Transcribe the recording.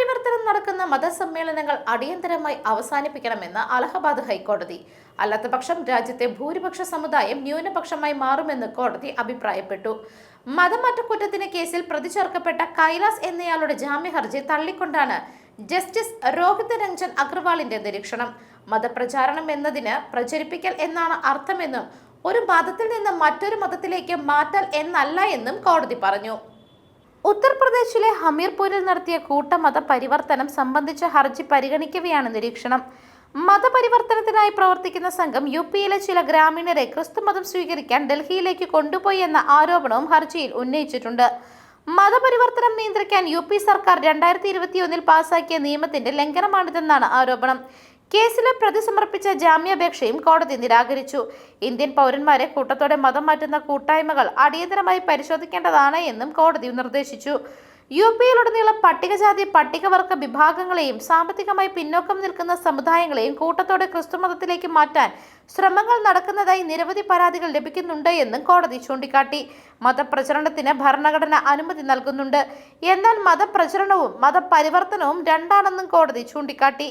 മതപരിവർത്തനം നടക്കുന്ന മതസമ്മേളനങ്ങൾ അടിയന്തരമായി അവസാനിപ്പിക്കണമെന്ന് അലഹബാദ് ഹൈക്കോടതി. അല്ലാത്തപക്ഷം രാജ്യത്തെ ഭൂരിപക്ഷ സമുദായം ന്യൂനപക്ഷമായി മാറുമെന്ന് കോടതി അഭിപ്രായപ്പെട്ടു. മതമാറ്റക്കുറ്റത്തിന് കേസിൽ പ്രതി ചേർക്കപ്പെട്ട കൈലാസ് എന്നയാളുടെ ജാമ്യഹർജി തള്ളിക്കൊണ്ടാണ് ജസ്റ്റിസ് രോഹിത് രഞ്ജൻ അഗർവാളിന്റെ നിരീക്ഷണം. മതപ്രചാരണം എന്നതിന് പ്രചരിപ്പിക്കൽ എന്നാണ് അർത്ഥമെന്നും ഒരു മതത്തിൽ നിന്ന് മറ്റൊരു മതത്തിലേക്ക് മാറ്റൽ എന്നല്ല എന്നും കോടതി പറഞ്ഞു. ഉത്തർപ്രദേശിലെ ഹമീർപൂരിൽ നടത്തിയ കൂട്ടമത പരിവർത്തനം സംബന്ധിച്ച ഹർജി പരിഗണിക്കവെയാണ് നിരീക്ഷണം. മതപരിവർത്തനത്തിനായി പ്രവർത്തിക്കുന്ന സംഘം യു പിയിലെ ചില ഗ്രാമീണരെ ക്രിസ്തുമതം സ്വീകരിക്കാൻ ഡൽഹിയിലേക്ക് കൊണ്ടുപോയി എന്ന ആരോപണവും ഹർജിയിൽ ഉന്നയിച്ചിട്ടുണ്ട്. മതപരിവർത്തനം നിയന്ത്രിക്കാൻ യു പി സർക്കാർ രണ്ടായിരത്തി ഇരുപത്തിയൊന്നിൽ പാസാക്കിയ നിയമത്തിന്റെ ലംഘനമാണിതെന്നാണ് ആരോപണം. കേസിലെ പ്രതി സമർപ്പിച്ച ജാമ്യാപേക്ഷയും കോടതി നിരാകരിച്ചു. ഇന്ത്യൻ പൗരന്മാരെ കൂട്ടത്തോടെ മതം മാറ്റുന്ന കൂട്ടായ്മകൾ അടിയന്തരമായി പരിശോധിക്കേണ്ടതാണ് എന്നും കോടതി നിർദ്ദേശിച്ചു. യു പിയിലുടനീളം പട്ടികജാതി പട്ടികവർഗ വിഭാഗങ്ങളെയും സാമ്പത്തികമായി പിന്നോക്കം നിൽക്കുന്ന സമുദായങ്ങളെയും കൂട്ടത്തോടെ ക്രിസ്തുമതത്തിലേക്ക് മാറ്റാൻ ശ്രമങ്ങൾ നടക്കുന്നതായി നിരവധി പരാതികൾ ലഭിക്കുന്നുണ്ട് എന്നും കോടതി ചൂണ്ടിക്കാട്ടി. മതപ്രചരണത്തിന് ഭരണഘടന അനുമതി നൽകുന്നുണ്ട്. എന്നാൽ മതപ്രചരണവും മതപരിവർത്തനവും രണ്ടാണെന്നും കോടതി ചൂണ്ടിക്കാട്ടി.